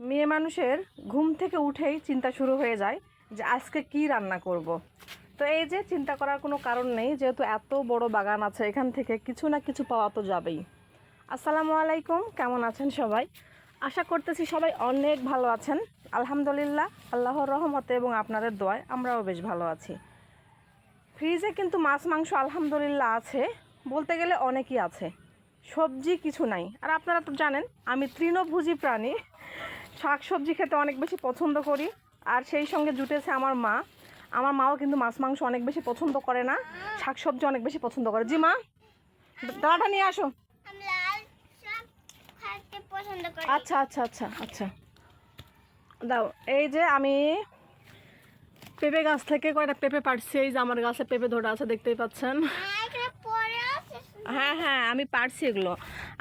মেয়ে মানুষের ঘুম থেকে উঠেই চিন্তা শুরু হয়ে যায় যে আজকে কি রান্না করব। তো এই যে চিন্তা করার কোনো কারণ নেই, যেহেতু এত বড় বাগান আছে এখান থেকে কিছু না কিছু পাওয়া তো যাবেই। আসসালামু আলাইকুম, কেমন আছেন সবাই? আশা করতেছি সবাই অনেক ভালো আছেন। আলহামদুলিল্লাহ, আল্লাহর রহমতে এবং আপনাদের দোয়ায় আমরাও বেশ ভালো আছি। ফ্রিজে কিন্তু মাছ, মাংস আলহামদুলিল্লাহ আছে, বলতে গেলে অনেকই আছে। সবজি কিছু নাই। আর আপনারা তো জানেন, আমি তৃণভোজী প্রাণী শাক সবজি খেতে অনেক বেশি পছন্দ করি আর সেই সঙ্গে জুটেছে আমার মা। আমার মাও কিন্তু মাছ মাংস অনেক বেশি পছন্দ করে না শাক সবজি অনেক বেশি পছন্দ করে। জি মা দাঁড়াটা নিয়ে আসো। আচ্ছা আচ্ছা আচ্ছা আচ্ছা। দাও এই যে আমি পেঁপে গাছ থেকে কয়টা পেঁপে পাড়ছি এই যে আমার গাছে পেঁপে ধরে আছে দেখতেই পাচ্ছেন। হ্যাঁ হ্যাঁ আমি পারছি এগুলো।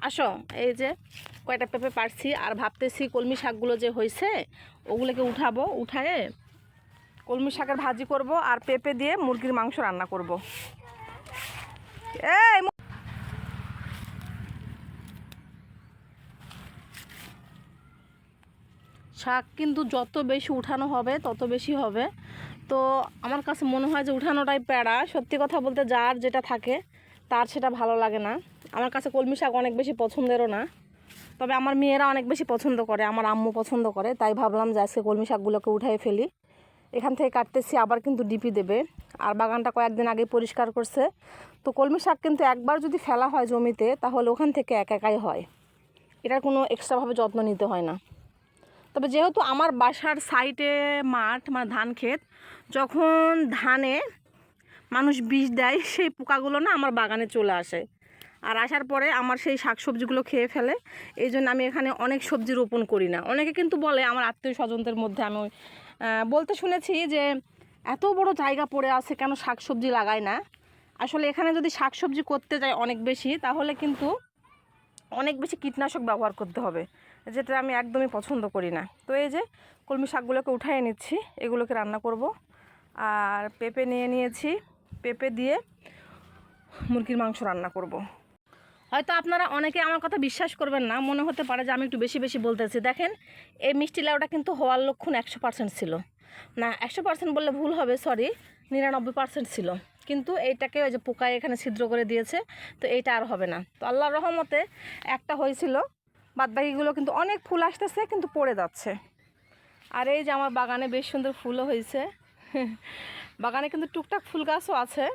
আসো এই যে কয়টা পেঁপে পারছি আর ভাবতেছি কলমি শাকগুলো যে হয়েছে ওগুলোকে উঠাবো, উঠায়ে কলমি শাকের ভাজি করব আর পেঁপে দিয়ে মুরগির মাংস রান্না করব। এই শাক কিন্তু যত বেশি উঠানো হবে, তত বেশি হবে। তো আমার কাছে মনে হয় যে উঠানোটাই প্যাড়া সত্যি কথা বলতে যার যেটা থাকে, তার সেটা ভালো লাগে না। আমার কাছে কলমি শাক অনেক বেশি পছন্দেরও না। তবে আমার মেয়েরা অনেক বেশি পছন্দ করে, আমার আম্মু পছন্দ করে, তাই ভাবলাম যে আজকে কলমি শাকগুলোকে উঠাই ফেলি। এখান থেকে কাটতেছি, আবার কিন্তু ডিপি দেবে। আর বাগানটা কয়েকদিন আগে পরিষ্কার করছে। তো কলমি শাক কিন্তু একবার যদি ফেলা হয় জমিতে, তাহলে ওখান থেকে এক একাই হয়। এটার কোনো এক্সট্রাভাবে যত্ন নিতে হয় না। তবে যেহেতু আমার বাসার সাইডে মাঠ মানে ধান ক্ষেত, যখন ধানে মানুষ বিষ দেয়, সেই পোকাগুলো না আমার বাগানে চলে আসে। আর আসার পরে আমার সেই শাকসবজিগুলো খেয়ে ফেলে। এই জন্য আমি এখানে অনেক সবজি রোপণ করি না। অনেকে কিন্তু বলে আমার আত্মীয় স্বজনদের মধ্যে আমি বলতে শুনেছি যে এত বড় জায়গা পড়ে আছে কেন শাকসবজি লাগায় না? আসলে এখানে যদি শাকসবজি করতে যায় অনেক বেশি, তাহলে কিন্তু অনেক বেশি কীটনাশক ব্যবহার করতে হবে, যেটা আমি একদমই পছন্দ করি না। তো এই যে কলমি শাকগুলোকে উঠাই নিচ্ছি, এগুলোকে রান্না করব। আর পেঁপে নিয়ে নিয়েছি, পেঁপে দিয়ে মুরগির মাংস রান্না করব। হয়তো আপনারা অনেকে আমার কথা বিশ্বাস করবেন না, মনে হতে পারে যে আমি একটু বেশি বেশি বলতেছি। দেখেন, এই মিষ্টি লাউটা কিন্তু হওয়ার লক্ষণ একশো পার্সেন্ট ছিল। না, একশো পার্সেন্ট বললে ভুল হবে সরি নিরানব্বই পার্সেন্ট ছিল। কিন্তু এইটাকে ওই যে পোকায় এখানে ছিদ্র করে দিয়েছে, তো এইটা আর হবে না। তো আল্লাহর রহমতে একটা হয়েছিল, বাদবাকিগুলো কিন্তু অনেক ফুল আসতেছে, কিন্তু পড়ে যাচ্ছে। আর এই যে আমার বাগানে বেশ সুন্দর ফুলও হয়েছে। বাগানে কিন্তু টুকটাক ফুল গাছও আছে।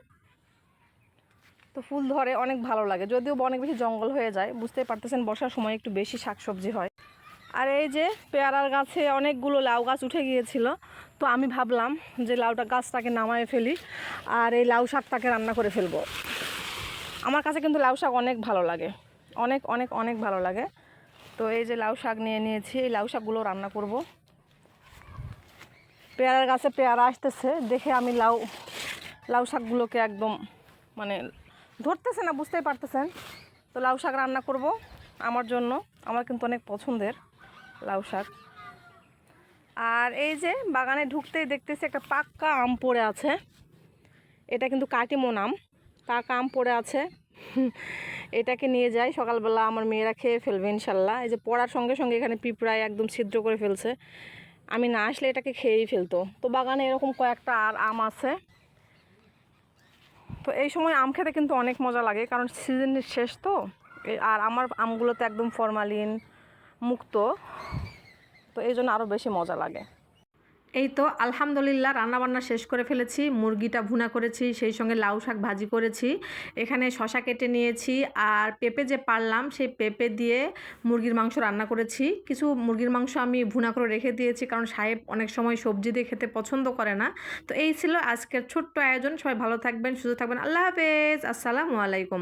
তো ফুল ধরে অনেক ভালো লাগে। যদিও অনেক বেশি জঙ্গল হয়ে যায়, বুঝতেই পারতেছেন বর্ষার সময় একটু বেশি শাকসবজি হয়। আর এই যে পেয়ারার গাছে অনেকগুলো লাউ গাছ উঠে গিয়েছিল, তো আমি ভাবলাম যে লাউটা গাছটাকে নামায় ফেলি আর এই লাউ শাকটাকে রান্না করে ফেলব। আমার কাছে কিন্তু লাউ শাক অনেক ভালো লাগে, অনেক অনেক অনেক ভালো লাগে। তো এই যে লাউ শাক নিয়ে নিয়েছি, এই লাউ শাকগুলো রান্না করব। পেয়ারার গাছে পেয়ারা আসতেছে, দেখে আমি লাউ লাউ শাকগুলোকে একদম মানে ধরতেছে না, বুঝতেই পারতেছেন। তো লাউ শাক রান্না করব আমার জন্য। আমার কিন্তু অনেক পছন্দের লাউ শাক। আর এই যে বাগানে ঢুকতেই দেখতেছি একটা পাক্কা আম পড়ে আছে। এটা কিন্তু কাটিমন আম পাকা আম পড়ে আছে। এটাকে নিয়ে যাই। সকালবেলা আমার মেয়েরা খেয়ে ফেলবে ইনশাল্লাহ। এই যে পড়ার সঙ্গে সঙ্গে এখানে পিঁপড়ায় একদম ছিদ্র করে ফেলছে। আমি না আসলে এটাকে খেয়েই ফেলতো। তো বাগানে এরকম কয়েকটা আর আম আছে। তো এই সময় আম খেতে কিন্তু অনেক মজা লাগে, কারণ সিজনের শেষ তো। আর আমার আমগুলো তো একদম ফরমালিন মুক্ত, তো এই জন্য আরও বেশি মজা লাগে। এই তো, আলহামদুলিল্লাহ, রান্নাবান্না শেষ করে ফেলেছি, মুরগিটা ভুনা করেছি, সেই সঙ্গে লাউ শাক ভাজি করেছি, এখানে শশা কেটে নিয়েছি, আর পেঁপে যে পারলাম, সেই পেঁপে দিয়ে মুরগির মাংস রান্না করেছি। কিছু মুরগির মাংস আমি ভুনা করে রেখে দিয়েছি, কারণ সাহেব অনেক সময় সবজি দিয়ে খেতে পছন্দ করে না। তো এই ছিল আজকের ছোট্ট আয়োজন, সবাই ভালো থাকবেন, সুস্থ থাকবেন, আল্লাহ হাফেজ, আসসালামু আলাইকুম।